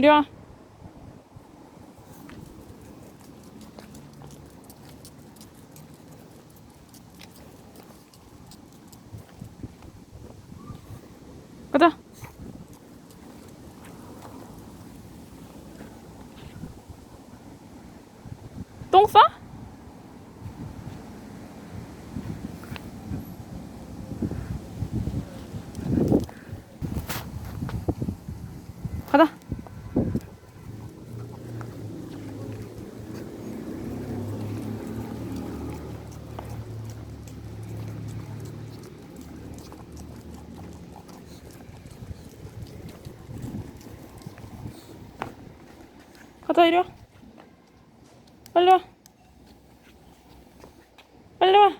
이리 와. 가자. 가자 이리 와. 빨리 와. 빨리 와.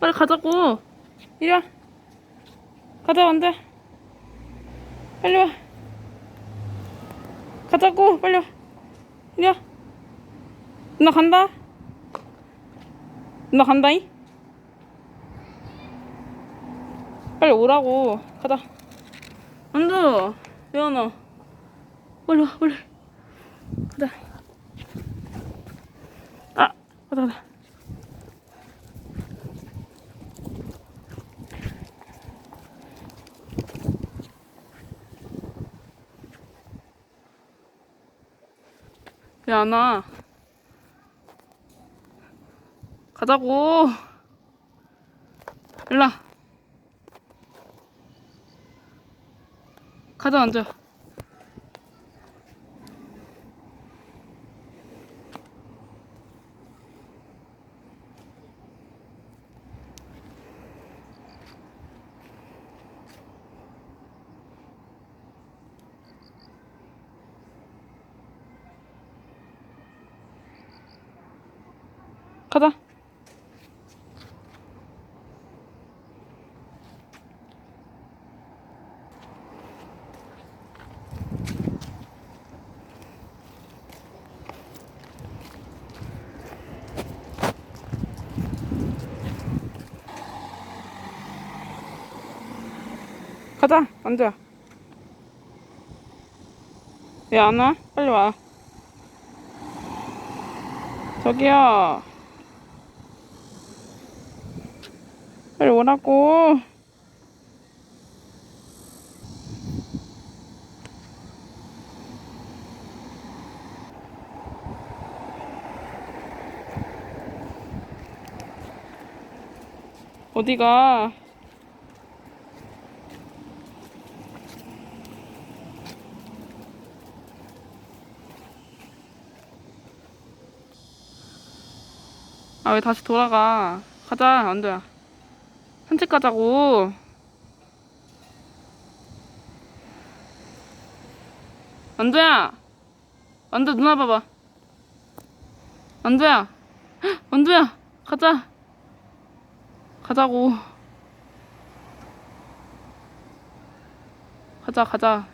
빨리 가자고. 이리 와. 가자 안 돼. 빨리 와. 가자고 빨리 와. 이리 와. 나 간다. 나 간다잉. 빨리 오라고. 가자. 안돼. 예원아. 빨리 와 빨리. 가자. 아 가자 가자. 야, 나. 가자고. 일라. 가자, 앉아. 가자. 가자, 앉아. 왜 안 와? 빨리 와. 저기요. 빨리 오라고. 어디가? 아, 왜 다시 돌아가? 가자, 안돼야. 산책 가자고. 안돼야. 안돼 누나 봐봐. 안돼야. 안돼야. 가자. 가자고. 가자 가자.